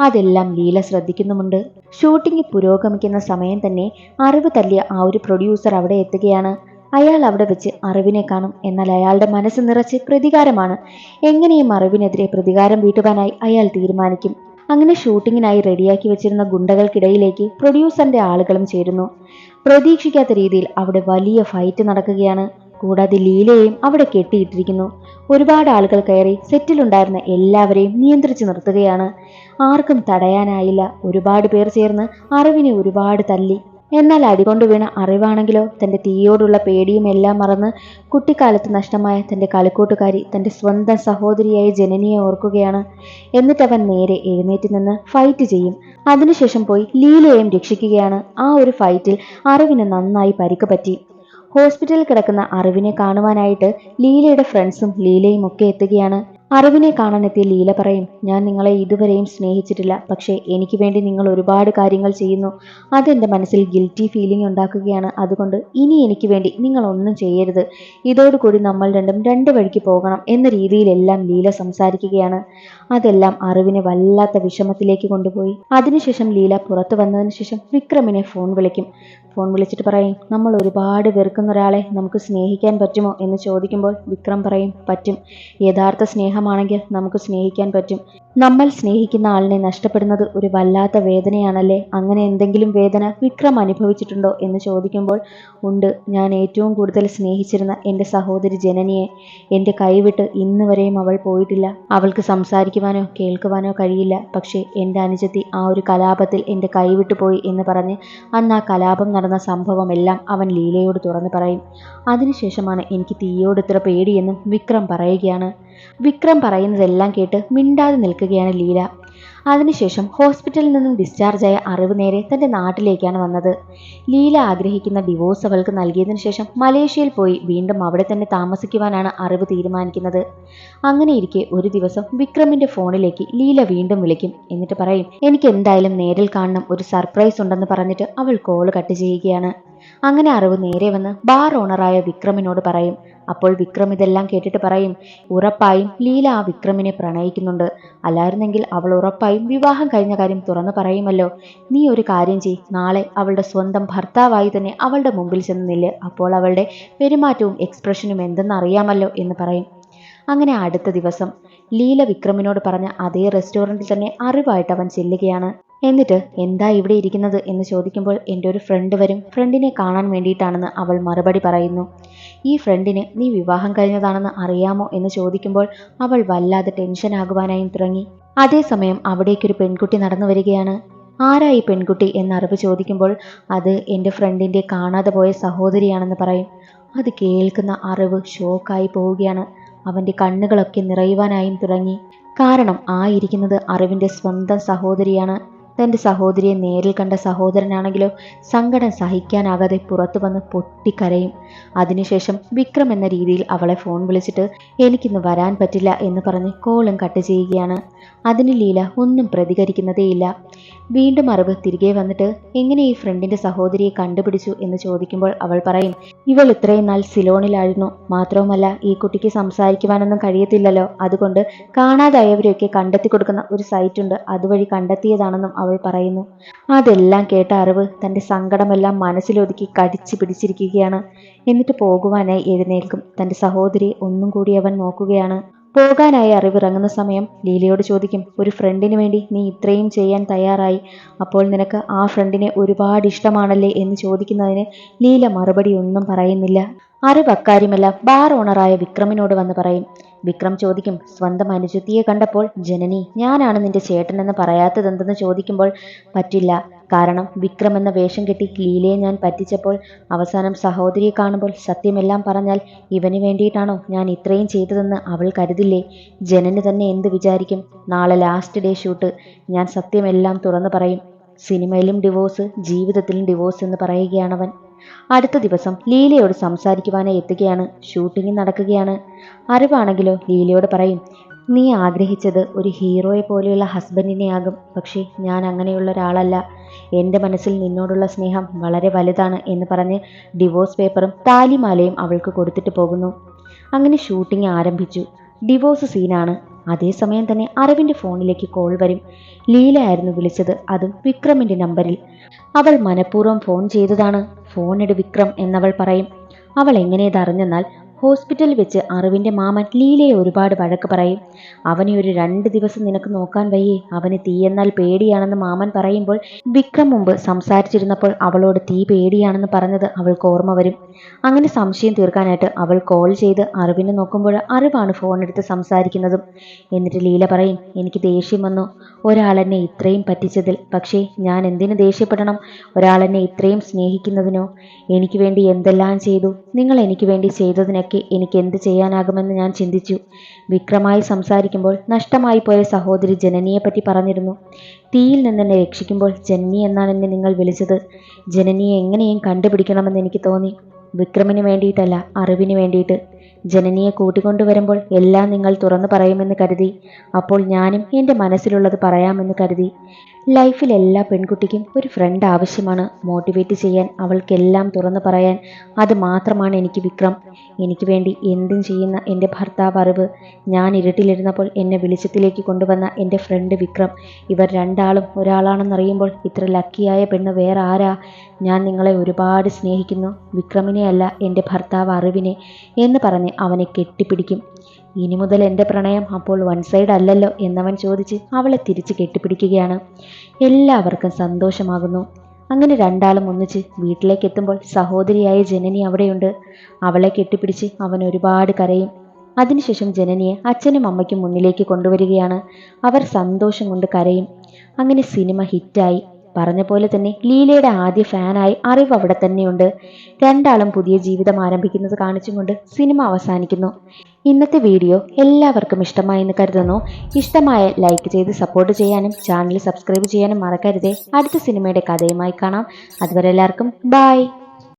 അതെല്ലാം ലീല ശ്രദ്ധിക്കുന്നുമുണ്ട്. ഷൂട്ടിംഗ് പുരോഗമിക്കുന്ന സമയം തന്നെ അറിവ് തല്ലിയ ആ ഒരു പ്രൊഡ്യൂസർ അവിടെ എത്തുകയാണ്. അയാൾ അവിടെ വെച്ച് അറിവിനെ കാണും. എന്നാൽ അയാളുടെ മനസ്സ് നിറച്ച് പ്രതികാരമാണ്. എങ്ങനെയും അറിവിനെതിരെ പ്രതികാരം വീട്ടുവാനായി അയാൾ തീരുമാനിക്കും. അങ്ങനെ ഷൂട്ടിങ്ങിനായി റെഡിയാക്കി വെച്ചിരുന്ന ഗുണ്ടകൾക്കിടയിലേക്ക് പ്രൊഡ്യൂസറിന്റെ ആളുകളും ചേരുന്നു. പ്രതീക്ഷിക്കാത്ത രീതിയിൽ അവിടെ വലിയ ഫൈറ്റ് നടക്കുകയാണ്. കൂടാതെ ലീലയെയും അവിടെ കെട്ടിയിട്ടിരിക്കുന്നു. ഒരുപാട് ആളുകൾ കയറി സെറ്റിലുണ്ടായിരുന്ന എല്ലാവരെയും നിയന്ത്രിച്ചു നിർത്തുകയാണ്. ആർക്കും തടയാനായില്ല. ഒരുപാട് പേർ ചേർന്ന് അറിവിനെ ഒരുപാട് തല്ലി. എന്നാൽ അടികൊണ്ട് വീണ അറിവാണെങ്കിലോ തന്റെ തീയോടുള്ള പേടിയും എല്ലാം മറന്ന് കുട്ടിക്കാലത്ത് നഷ്ടമായ തന്റെ കളിക്കൂട്ടുകാരി തന്റെ സ്വന്തം സഹോദരിയായ ജനനിയെ ഓർക്കുകയാണ്. എന്നിട്ട് അവൻ നേരെ എഴുന്നേറ്റ് നിന്ന് ഫൈറ്റ് ചെയ്യും. അതിനുശേഷം പോയി ലീലയെയും രക്ഷിക്കുകയാണ്. ആ ഒരു ഫൈറ്റിൽ അറിവിന് നന്നായി പരിക്ക് പറ്റി. ഹോസ്പിറ്റലിൽ കിടക്കുന്ന അറിവിനെ കാണുവാനായിട്ട് ലീലയുടെ ഫ്രണ്ട്സും ലീലയും ഒക്കെ എത്തുകയാണ്. അറിവിനെ കാണാനെത്തിയ ലീല പറയും ഞാൻ നിങ്ങളെ ഇതുവരെയും സ്നേഹിച്ചിട്ടില്ല പക്ഷേ എനിക്ക് വേണ്ടി നിങ്ങൾ ഒരുപാട് കാര്യങ്ങൾ ചെയ്യുന്നു. അതെന്റെ മനസ്സിൽ ഗിൽറ്റി ഫീലിംഗ് ഉണ്ടാക്കുകയാണ്. അതുകൊണ്ട് ഇനി എനിക്ക് വേണ്ടി നിങ്ങൾ ഒന്നും ചെയ്യരുത്. ഇതോടുകൂടി നമ്മൾ രണ്ടും രണ്ട് വഴിക്ക് പോകണം എന്ന രീതിയിലെല്ലാം ലീല സംസാരിക്കുകയാണ്. അതെല്ലാം അറിവിനെ വല്ലാത്ത വിഷമത്തിലേക്ക് കൊണ്ടുപോയി. അതിനുശേഷം ലീല പുറത്തു വന്നതിന് ശേഷം വിക്രമിനെ ഫോൺ വിളിക്കും. ഫോൺ വിളിച്ചിട്ട് പറയും നമ്മൾ ഒരുപാട് വെറുക്കുന്ന ഒരാളെ നമുക്ക് സ്നേഹിക്കാൻ പറ്റുമോ? എന്ന് ചോദിക്കുമ്പോൾ വിക്രം പറയും പറ്റും. യഥാർത്ഥ സ്നേഹമാണെങ്കിൽ നമുക്ക് സ്നേഹിക്കാൻ പറ്റും. നമ്മൾ സ്നേഹിക്കുന്ന ആളിനെ നഷ്ടപ്പെടുന്നത് ഒരു വല്ലാത്ത വേദനയാണല്ലേ? അങ്ങനെ എന്തെങ്കിലും വേദന വിക്രം അനുഭവിച്ചിട്ടുണ്ടോ എന്ന് ചോദിക്കുമ്പോൾ ഉണ്ട്. ഞാൻ ഏറ്റവും കൂടുതൽ സ്നേഹിച്ചിരുന്ന എന്റെ സഹോദരി ജനനിയെ എന്റെ കൈവിട്ട് ഇന്ന് വരെയും അവൾ പോയിട്ടില്ല. അവൾക്ക് സംസാരിക്കുവാനോ കേൾക്കുവാനോ കഴിയില്ല. പക്ഷേ എന്റെ അനുജത്തി ആ ഒരു കലാപത്തിൽ എന്റെ കൈവിട്ടു പോയി എന്ന് പറഞ്ഞ് അന്ന് ആ കലാപം നടന്ന സംഭവമെല്ലാം അവൻ ലീലയോട് തുറന്നു പറയും. അതിനുശേഷമാണ് എനിക്ക് തീയോട് ഇത്ര പേടിയെന്നും വിക്രം പറയുകയാണ്. വിക്രം പറയുന്നതെല്ലാം കേട്ട് മിണ്ടാതെ നിൽക്കുകയാണ് ലീല. അതിനുശേഷം ഹോസ്പിറ്റലിൽ നിന്നും ഡിസ്ചാർജായ അറിവ് നേരെ തന്റെ നാട്ടിലേക്കാണ് വന്നത്. ലീല ആഗ്രഹിക്കുന്ന ഡിവോഴ്സ് അവൾക്ക് നൽകിയതിനു ശേഷം മലേഷ്യയിൽ പോയി വീണ്ടും അവിടെ തന്നെ താമസിക്കുവാനാണ് അറിവ് തീരുമാനിക്കുന്നത്. അങ്ങനെയിരിക്കെ ഒരു ദിവസം വിക്രമിന്റെ ഫോണിലേക്ക് ലീല വീണ്ടും വിളിക്കും. എന്നിട്ട് പറയും എനിക്ക് എന്തായാലും നേരിൽ കാണണം ഒരു സർപ്രൈസ് ഉണ്ടെന്ന് പറഞ്ഞിട്ട് അവൾ കോൾ കട്ട് ചെയ്യുകയാണ്. അങ്ങനെ അറിവ് നേരെ വന്ന് ബാർ ഓണറായ വിക്രമിനോട് പറയും. അപ്പോൾ വിക്രം ഇതെല്ലാം കേട്ടിട്ട് പറയും ഉറപ്പായും ലീല ആ വിക്രമിനെ പ്രണയിക്കുന്നുണ്ട്. അല്ലായിരുന്നെങ്കിൽ അവൾ ഉറപ്പായും വിവാഹം കഴിഞ്ഞ കാര്യം തുറന്നു പറയുമല്ലോ. നീ ഒരു കാര്യം ചെയ് നാളെ അവളുടെ സ്വന്തം ഭർത്താവായി തന്നെ അവളുടെ മുമ്പിൽ ചെന്ന് നില്ല്. അപ്പോൾ അവളുടെ പെരുമാറ്റവും എക്സ്പ്രഷനും എന്തെന്ന് അറിയാമല്ലോ എന്ന് പറയും. അങ്ങനെ അടുത്ത ദിവസം ലീല വിക്രമിനോട് പറഞ്ഞ അതേ റെസ്റ്റോറന്റിൽ തന്നെ അറിവായിട്ട് അവൻ ചെല്ലുകയാണ്. എന്നിട്ട് എന്താ ഇവിടെ ഇരിക്കുന്നത് എന്ന് ചോദിക്കുമ്പോൾ എന്റെ ഒരു ഫ്രണ്ട് വരും. ഫ്രണ്ടിനെ കാണാൻ വേണ്ടിയിട്ടാണെന്ന് അവൾ മറുപടി പറയുന്നു. ഈ ഫ്രണ്ടിന് നീ വിവാഹം കഴിഞ്ഞതാണെന്ന് അറിയാമോ എന്ന് ചോദിക്കുമ്പോൾ അവൾ വല്ലാതെ ടെൻഷൻ ആകുവാനായും തുടങ്ങി. അതേസമയം അവിടേക്കൊരു പെൺകുട്ടി നടന്നു വരികയാണ്. ആരാ ഈ പെൺകുട്ടി? എന്ന് അറിവ് ചോദിക്കുമ്പോൾ അത് എന്റെ ഫ്രണ്ടിന്റെ കാണാതെ പോയ സഹോദരിയാണെന്ന് പറയും. അത് കേൾക്കുന്ന അറിവ് ഷോക്കായി പോവുകയാണ്. അവന്റെ കണ്ണുകളൊക്കെ നിറയുവാനായും തുടങ്ങി. കാരണം ആയിരിക്കുന്നത് അറിവിന്റെ സ്വന്തം സഹോദരിയാണ്. തന്റെ സഹോദരിയെ നേരിൽ കണ്ട സഹോദരനാണെങ്കിലോ സങ്കടം സഹിക്കാനാകാതെ പുറത്തു വന്ന് പൊട്ടിക്കരയും. അതിനുശേഷം വിക്രം എന്ന രീതിയിൽ അവളെ ഫോൺ വിളിച്ചിട്ട് എനിക്കിന്ന് വരാൻ പറ്റില്ല എന്ന് പറഞ്ഞ് കോളും കട്ട് ചെയ്യുകയാണ്. അതിന് ലീല ഒന്നും പ്രതികരിക്കുന്നതേയില്ല. വീണ്ടും അറിവ് തിരികെ വന്നിട്ട് എങ്ങനെ ഈ ഫ്രണ്ടിന്റെ സഹോദരിയെ കണ്ടുപിടിച്ചു എന്ന് ചോദിക്കുമ്പോൾ അവൾ പറയും ഇവൾ ഇത്രയും നാൾ സിലോണിലായിരുന്നു. മാത്രവുമല്ല ഈ കുട്ടിക്ക് സംസാരിക്കുവാനൊന്നും കഴിയത്തില്ലല്ലോ. അതുകൊണ്ട് കാണാതായവരെയൊക്കെ കണ്ടെത്തി കൊടുക്കുന്ന ഒരു സൈറ്റ് ഉണ്ട് അതുവഴി കണ്ടെത്തിയതാണെന്നും അവൾ പറയുന്നു. അതെല്ലാം കേട്ട അറിവ് തന്റെ സങ്കടമെല്ലാം മനസ്സിലൊതുക്കി കടിച്ചു പിടിച്ചിരിക്കുകയാണ്. എന്നിട്ട് പോകുവാനായി എഴുന്നേൽക്കും. തന്റെ സഹോദരി ഒന്നും കൂടി അവൻ നോക്കുകയാണ്. പോകാനായി അറിവിറങ്ങുന്ന സമയം ലീലയോട് ചോദിക്കും ഒരു ഫ്രണ്ടിന് വേണ്ടി നീ ഇത്രയും ചെയ്യാൻ തയ്യാറായി? അപ്പോൾ നിനക്ക് ആ ഫ്രണ്ടിനെ ഒരുപാട് ഇഷ്ടമാണല്ലേ? എന്ന് ചോദിക്കുന്നതിന് ലീല മറുപടി ഒന്നും പറയുന്നില്ല. അറിവ് അക്കാര്യമെല്ലാം ബാർ ഓണറായ വിക്രമിനോട് വന്ന് പറയും. വിക്രം ചോദിക്കും സ്വന്തം അനുജത്തിയെ കണ്ടപ്പോൾ ജനനി ഞാനാണ് നിന്റെ ചേട്ടനെന്ന് പറയാത്തതെന്തെന്ന് ചോദിക്കുമ്പോൾ പറ്റില്ല. കാരണം വിക്രം എന്ന വേഷം കെട്ടി ലീലയെ ഞാൻ പറ്റിച്ചപ്പോൾ അവസാനം സഹോദരിയെ കാണുമ്പോൾ സത്യമെല്ലാം പറഞ്ഞാൽ ഇവന് വേണ്ടിയിട്ടാണോ ഞാൻ ഇത്രയും ചെയ്തതെന്ന് അവൾ കരുതില്ലേ? ജനന് തന്നെ എന്ത് വിചാരിക്കും? നാളെ ലാസ്റ്റ് ഡേ ഷൂട്ട് ഞാൻ സത്യമെല്ലാം തുറന്നു പറയും. സിനിമയിലും ഡിവോഴ്സ് ജീവിതത്തിലും ഡിവോഴ്സ് എന്ന് പറയുകയാണവൻ അടുത്ത ദിവസം ലീലയോട് സംസാരിക്കുവാനായി എത്തുകയാണ്. ഷൂട്ടിംഗ് നടക്കുകയാണ്. അറിവാണെങ്കിലോ ലീലയോട് പറയും നീ ആഗ്രഹിച്ചത് ഒരു ഹീറോയെ പോലെയുള്ള ഹസ്ബൻഡിനെ ആകും പക്ഷേ ഞാൻ അങ്ങനെയുള്ള ഒരാളല്ല. എന്റെ മനസ്സിൽ നിന്നോടുള്ള സ്നേഹം വളരെ വലുതാണ് എന്ന് പറഞ്ഞ് ഡിവോഴ്സ് പേപ്പറും താലിമാലയും അവൾക്ക് കൊടുത്തിട്ട് പോകുന്നു. അങ്ങനെ ഷൂട്ടിംഗ് ആരംഭിച്ചു. ഡിവോഴ്സ് സീനാണ് അതേസമയം തന്നെ അറിവിന്റെ ഫോണിലേക്ക് കോൾ വരും. ലീലയായിരുന്നു വിളിച്ചത്. അതും വിക്രമിന്റെ നമ്പറിൽ. അവൾ മനഃപൂർവം ഫോൺ ചെയ്തതാണ്. ഫോണിട് വിക്രം എന്നവൾ പറയും. അവൾ എങ്ങനെ ഇതറിഞ്ഞെന്നാൽ ഹോസ്പിറ്റലിൽ വെച്ച് അറിവിന്റെ മാമൻ ലീലയെ ഒരുപാട് വഴക്ക് പറയും. അവനെ ഒരു രണ്ട് ദിവസം നിനക്ക് നോക്കാൻ വയ്യേ. അവന് തീയെന്നാൽ പേടിയാണെന്ന് മാമൻ പറയുമ്പോൾ വിക്രം മുമ്പ് സംസാരിച്ചിരുന്നപ്പോൾ അവളോട് തീ പേടിയാണെന്ന് പറഞ്ഞത് അവൾക്ക് ഓർമ്മ വരും. അങ്ങനെ സംശയം തീർക്കാനായിട്ട് അവൾ കോൾ ചെയ്ത് അറിവിനെ നോക്കുമ്പോൾ അറിവാണ് ഫോൺ എടുത്ത് സംസാരിക്കുന്നതും. എന്നിട്ട് ലീല പറയും എനിക്ക് ദേഷ്യം വന്നു. ഒരാളെന്നെ ഇത്രയും പറ്റിച്ചതിൽ. പക്ഷേ ഞാൻ എന്തിനു ദേഷ്യപ്പെടണം? ഒരാളെന്നെ ഇത്രയും സ്നേഹിക്കുന്നതിനോ? എനിക്ക് വേണ്ടി എന്തെല്ലാം ചെയ്തു? നിങ്ങൾ എനിക്ക് വേണ്ടി ചെയ്തതിനൊക്കെ എനിക്ക് എന്ത് ചെയ്യാനാകുമെന്ന് ഞാൻ ചിന്തിച്ചു. വിക്രമായി സംസാരിക്കുമ്പോൾ നഷ്ടമായി പോയ സഹോദരി ജനനിയെപ്പറ്റി പറഞ്ഞിരുന്നു. തീയിൽ നിന്ന് എന്നെ രക്ഷിക്കുമ്പോൾ ജനനി എന്നാണ് എന്നെ നിങ്ങൾ വിളിച്ചത്. ജനനിയെ എങ്ങനെയും കണ്ടുപിടിക്കണമെന്ന് എനിക്ക് തോന്നി. വിക്രമിന് വേണ്ടിയിട്ടല്ല അറിവിന് വേണ്ടിയിട്ട്. ജനനിയെ കൂട്ടിക്കൊണ്ടുവരുമ്പോൾ എല്ലാം നിങ്ങൾ തുറന്നു പറയുമെന്ന് കരുതി. അപ്പോൾ ഞാനും എന്റെ മനസ്സിലുള്ളത് പറയാമെന്ന് കരുതി. ലൈഫിൽ എല്ലാ പെൺകുട്ടിക്കും ഒരു ഫ്രണ്ട് ആവശ്യമാണ്. മോട്ടിവേറ്റ് ചെയ്യാൻ അവൾക്കെല്ലാം തുറന്നു പറയാൻ അത് മാത്രമാണ് എനിക്ക് വിക്രം. എനിക്ക് വേണ്ടി എന്തും ചെയ്യുന്ന എന്റെ ഭർത്താവ് അറിവ്. ഞാൻ ഇരുട്ടിലിരുന്നപ്പോൾ എന്നെ വെളിച്ചത്തിലേക്ക് കൊണ്ടുവന്ന എന്റെ ഫ്രണ്ട് വിക്രം. ഇവർ രണ്ടാളും ഒരാളാണെന്നറിയുമ്പോൾ ഇത്ര ലക്കിയായ പെണ്ണ് വേറെ ആരാ? ഞാൻ നിങ്ങളെ ഒരുപാട് സ്നേഹിക്കുന്നു. വിക്രമിനെ അല്ല എന്റെ ഭർത്താവ് അറിവിനെ എന്ന് പറഞ്ഞ് അവനെ കെട്ടിപ്പിടിക്കും. ഇനി മുതൽ എന്റെ പ്രണയം അപ്പോൾ വൺ സൈഡ് അല്ലല്ലോ എന്നവൻ ചോദിച്ച് അവളെ തിരിച്ച് കെട്ടിപ്പിടിക്കുകയാണ്. എല്ലാവർക്കും സന്തോഷമാകുന്നു. അങ്ങനെ രണ്ടാളും ഒന്നിച്ച് വീട്ടിലേക്ക് എത്തുമ്പോൾ സഹോദരിയായ ജനനി അവിടെയുണ്ട്. അവളെ കെട്ടിപ്പിടിച്ച് അവൻ ഒരുപാട് കരയും. അതിനുശേഷം ജനനിയെ അച്ഛനും അമ്മയ്ക്കും മുന്നിലേക്ക് കൊണ്ടുവരികയാണ്. അവർ സന്തോഷം കൊണ്ട് കരയും. അങ്ങനെ സിനിമ ഹിറ്റായി. പറഞ്ഞ പോലെ തന്നെ ലീലയുടെ ആദ്യ ഫാനായി അറിവ് അവിടെ തന്നെയുണ്ട്. രണ്ടാളും പുതിയ ജീവിതം ആരംഭിക്കുന്നത് കാണിച്ചുകൊണ്ട് സിനിമ അവസാനിക്കുന്നു. ഇന്നത്തെ വീഡിയോ എല്ലാവർക്കും ഇഷ്ടമായെന്ന് കരുതുന്നു. ഇഷ്ടമായ ലൈക്ക് ചെയ്ത് സപ്പോർട്ട് ചെയ്യാനും ചാനൽ സബ്സ്ക്രൈബ് ചെയ്യാനും മറക്കരുതേ. അടുത്ത സിനിമയുടെ കഥയുമായി കാണാം. അതുവരെ എല്ലാവർക്കും ബായ്